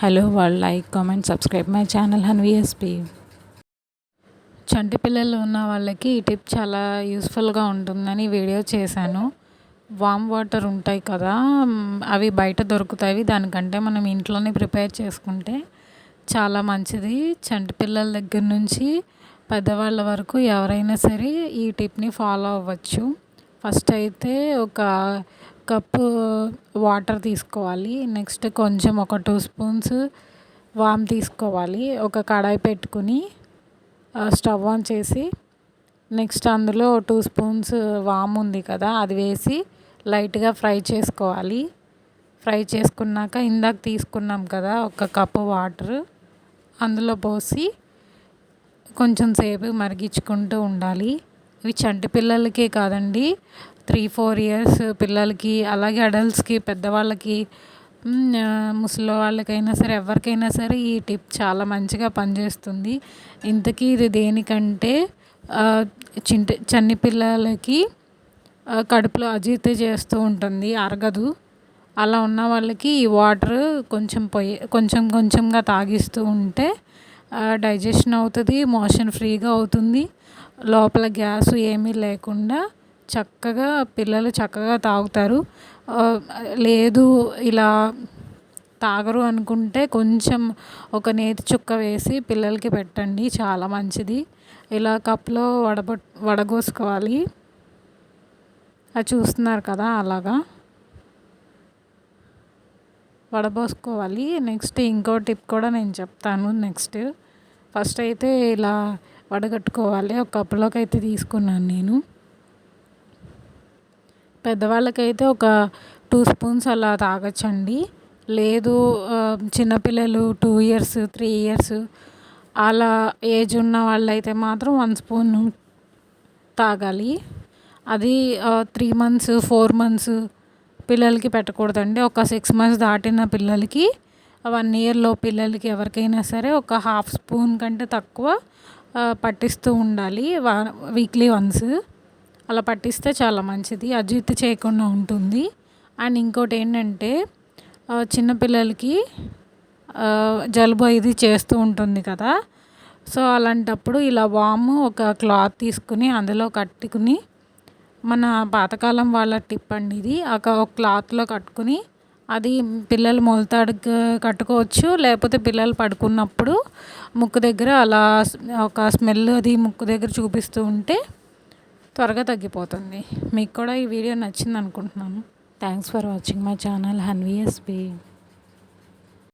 Hello వాళ్ళు like comment subscribe my channel హన్విఎస్పి చంటి పిల్లలు ఉన్న వాళ్ళకి ఈ టిప్ చాలా యూస్ఫుల్గా ఉంటుందని వీడియో చేశాను. వామ్ వాటర్ ఉంటాయి కదా అవి బయట దొరుకుతాయి. దానికంటే మనం ఇంట్లోనే ప్రిపేర్ చేసుకుంటే చాలా మంచిది. చంటి పిల్లల దగ్గర నుంచి పెద్దవాళ్ళ వరకు ఎవరైనా సరే ఈ టిప్ని ఫాలో అవ్వచ్చు. ఫస్ట్ అయితే ఒక కప్పు వాటర్ తీసుకోవాలి. నెక్స్ట్ కొంచెం ఒక టూ స్పూన్స్ వామ్ తీసుకోవాలి. ఒక కడాయి పెట్టుకుని స్టవ్ ఆన్ చేసి నెక్స్ట్ అందులో టూ స్పూన్స్ వామ్ ఉంది కదా అది వేసి లైట్గా ఫ్రై చేసుకోవాలి. ఫ్రై చేసుకున్నాక ఇందాక తీసుకున్నాం కదా ఒక కప్పు వాటర్ అందులో పోసి కొంచెం సేపు మరిగించుకుంటూ ఉండాలి. ఇవి చంటి పిల్లలకే కాదండి త్రీ ఫోర్ ఇయర్స్ పిల్లలకి అలాగే అడల్ట్స్కి పెద్దవాళ్ళకి ముసలి వాళ్ళకైనా సరే ఎవరికైనా సరే ఈ టిప్ చాలా మంచిగా పనిచేస్తుంది. ఇంతకీ ఇది దేనికంటే చింటి చన్ని పిల్లలకి కడుపులో అజీర్తి చేస్తూ ఉంటుంది అరగదు. అలా ఉన్న వాళ్ళకి ఈ వాటర్ కొంచెం పొయ్యి కొంచెం కొంచెంగా తాగిస్తూ ఉంటే డైజెషన్ అవుతుంది మోషన్ ఫ్రీగా అవుతుంది. లోపల గ్యాస్ ఏమీ లేకుండా చక్కగా పిల్లలు చక్కగా తాగుతారు. లేదు ఇలా తాగరు అనుకుంటే కొంచెం ఒక నేతి చుక్క వేసి పిల్లలకి పెట్టండి చాలా మంచిది. ఇలా కప్లో వడబ వడగోసుకోవాలి. అది చూస్తున్నారు కదా అలాగా. వడబోసుకోవాలి. నెక్స్ట్ ఇంకో టిప్ కూడా నేను చెప్తాను నెక్స్ట్. ఫస్ట్ అయితే ఇలా వడగట్టుకోవాలి. ఒక కప్పులోకి అయితే తీసుకున్నాను నేను. పెద్దవాళ్ళకైతే ఒక టూ స్పూన్స్ అలా తాగొచ్చండి. లేదు చిన్నపిల్లలు టూ ఇయర్స్ త్రీ ఇయర్స్ అలా ఏజ్ ఉన్న వాళ్ళైతే మాత్రం వన్ స్పూన్ తాగాలి. అది త్రీ మంత్స్ ఫోర్ మంత్స్ పిల్లలకి పెట్టకూడదండి. ఒక సిక్స్ మంత్స్ దాటిన పిల్లలకి వన్ ఇయర్లో పిల్లలకి ఎవరికైనా సరే ఒక హాఫ్ స్పూన్ కంటే తక్కువ పట్టిస్తూ ఉండాలి. Weekly once. అలా పట్టిస్తే చాలా మంచిది అజీర్తి చేయకుండా ఉంటుంది. అండ్ ఇంకోటి ఏంటంటే చిన్నపిల్లలకి జలుబు ఇది చేస్తూ ఉంటుంది కదా. సో అలాంటప్పుడు ఇలా వాము ఒక క్లాత్ తీసుకుని అందులో కట్టుకుని మన పాతకాలం వాళ్ళ టిప్ అండి ఇది. ఒక క్లాత్లో కట్టుకుని అది పిల్లలు మొలతాడు కట్టుకోవచ్చు. లేకపోతే పిల్లలు పడుకున్నప్పుడు ముక్కు దగ్గర అలా ఒక స్మెల్ అది ముక్కు దగ్గర చూపిస్తూ ఉంటే త్వరగా తగ్గిపోతుంది. మీకు కూడా ఈ వీడియో నచ్చింది అనుకుంటున్నాను thanks for watching my channel హన్వీఎస్పీ